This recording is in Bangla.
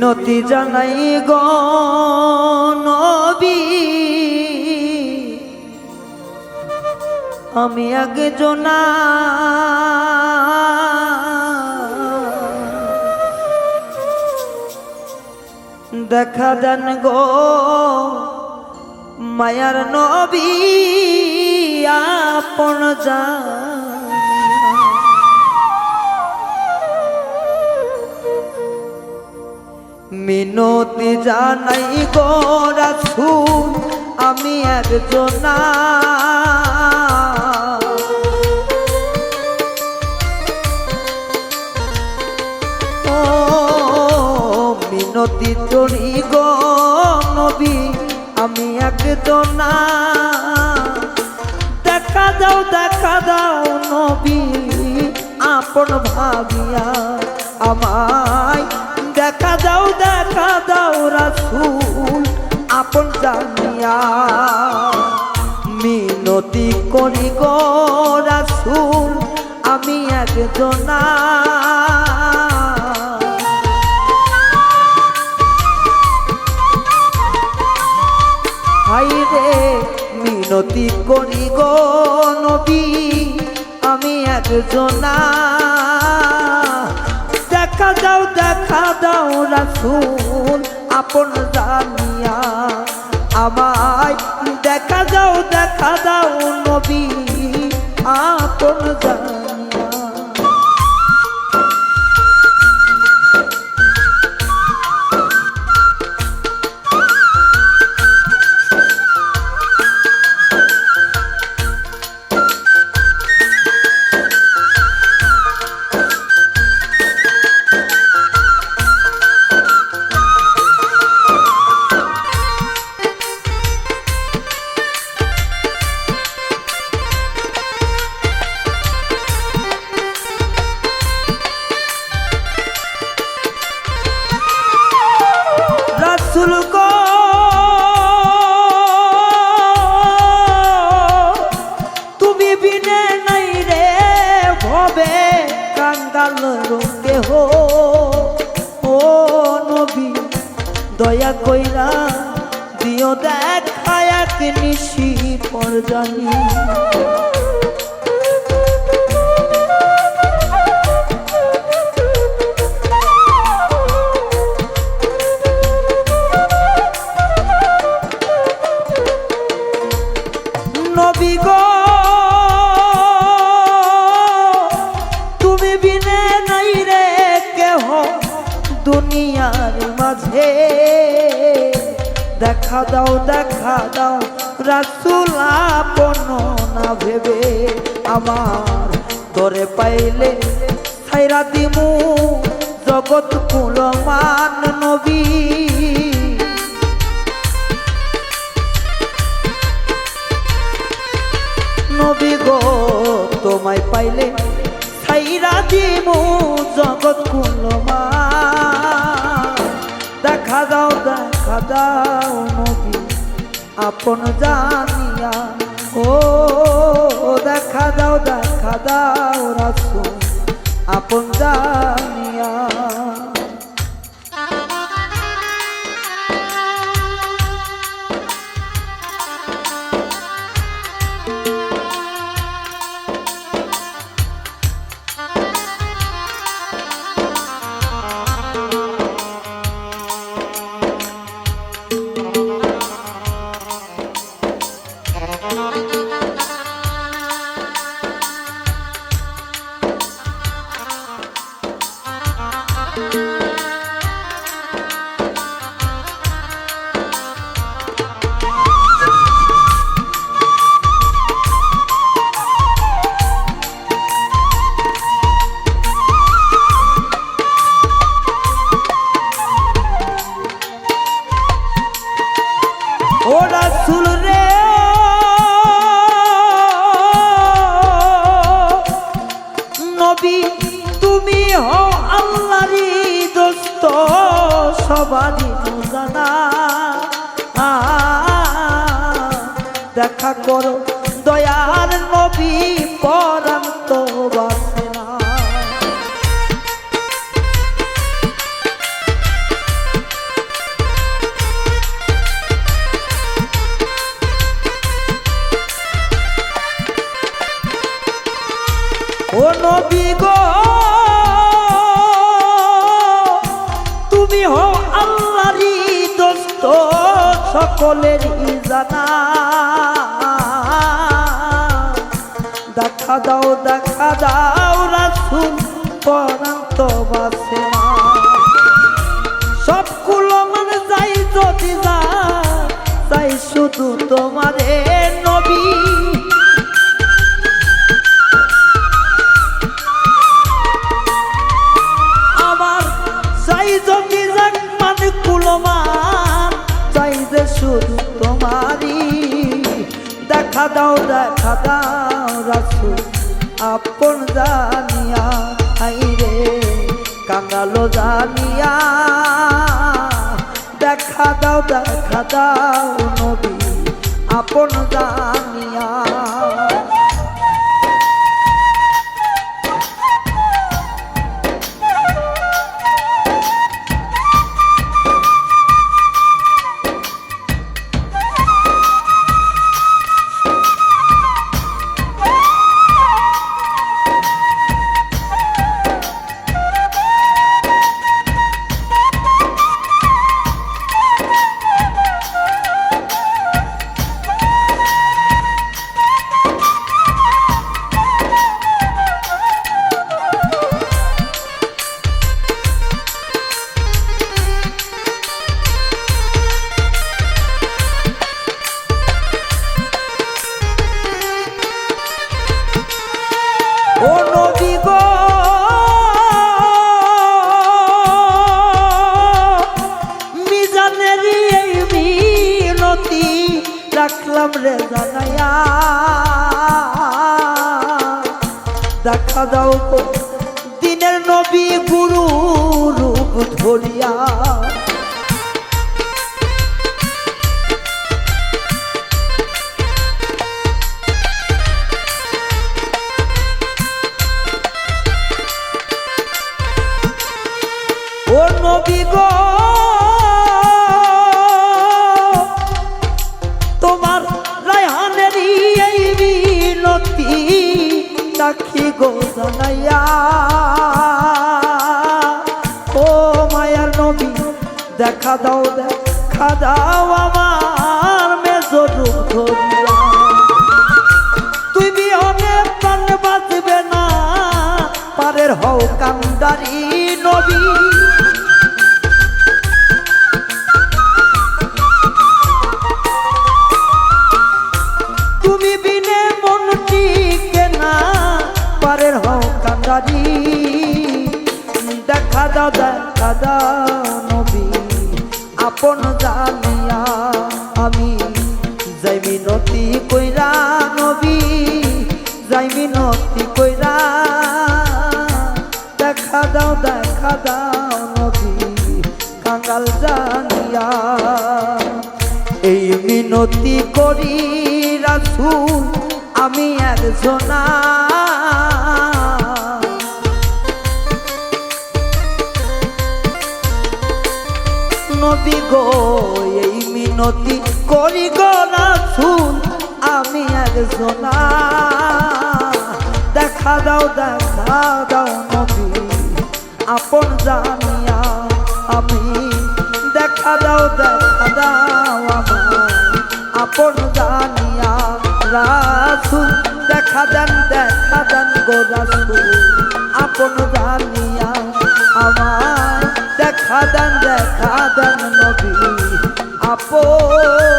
মিনতি জানাই গ নবী। আমি আগে জনা দেখা দেন গো মায়ার নবী আপন যা মিনতি জানাই গো রাসূল, আমি একজনা মিনতি গো নবী, আমি একজনা দেখা দাও দেখা দাও নবী, আপন ভাবিয়া আমায় দেখা দাও দেখা দাও রাসূল, আপন জানিয়া। মিনতি করি গো রাসূল, আমি একজনা। মিনতি করি গো নবী, আমি একজনা। দাও রাসুল আপন জানিয়া আমায় দেখা যাও দেখা দাও। নিশি পর জানি। তুমি বিনে নাই রে কেহ দুনিয়ার দেখা দাও দেখা দাও রাসুল আপন না ভেবে আমার তোরে পাইলে ছাইরা দিমু জগৎ কুলমান নবী। নবী গো, তোমায় পাইলে ছাইরা দিমু জগৎ কুলমা দেখা দাও দেখা দাও আপন জানিয়া ও দেখা দাও দেখা দাও রাসু আপন জানিয়া দেখা করো দয়ার নবী পরন্ত না। নবী গো তুমি হো সকলেরই জানা দেখা দাও দেখা দাও, রাসুল পরান্ত বাসে সবগুলো মানে যাই যদি যা তাই শুধু তোমারে দেখা দাও, দেখা রাসু আপন জানিয়া আই রে কাঙালো জানিয়া। দেখা দাও দেখা দাও নবী, আপন জানিয়া। রাখলাম রে জানাইয়া। দেখা দাও দিনের নবী গুরু রূপ ধরিয়া। ও মায়ার নবী, দেখা দাও দেখা দাও আমার মেজর রূপ ধরিয়া। তুই বিহনে প্রাণ বাঁচবে না, পারের হও কান্দারি আপন জানিয়া আমি যাই মিনতি কইরা নবী যাই মিনতি কইরা দেখা দাও দেখা দাও নবী কাঙ্গাল জানিয়া। এই মিনতি করি রাসুল, আমি একজনা। নবী গো, এই মিনতি করি গো রাসুল আমি একজনা দেখা দাও দেখা দাও নবী, আপন জানিয়া আমি। দেখা দাও দেখা দাও আমার, আপন জানিয়া রাসুল। দেখা দেন দেখা দেন গো রাসুল, আপন জানিয়া আপন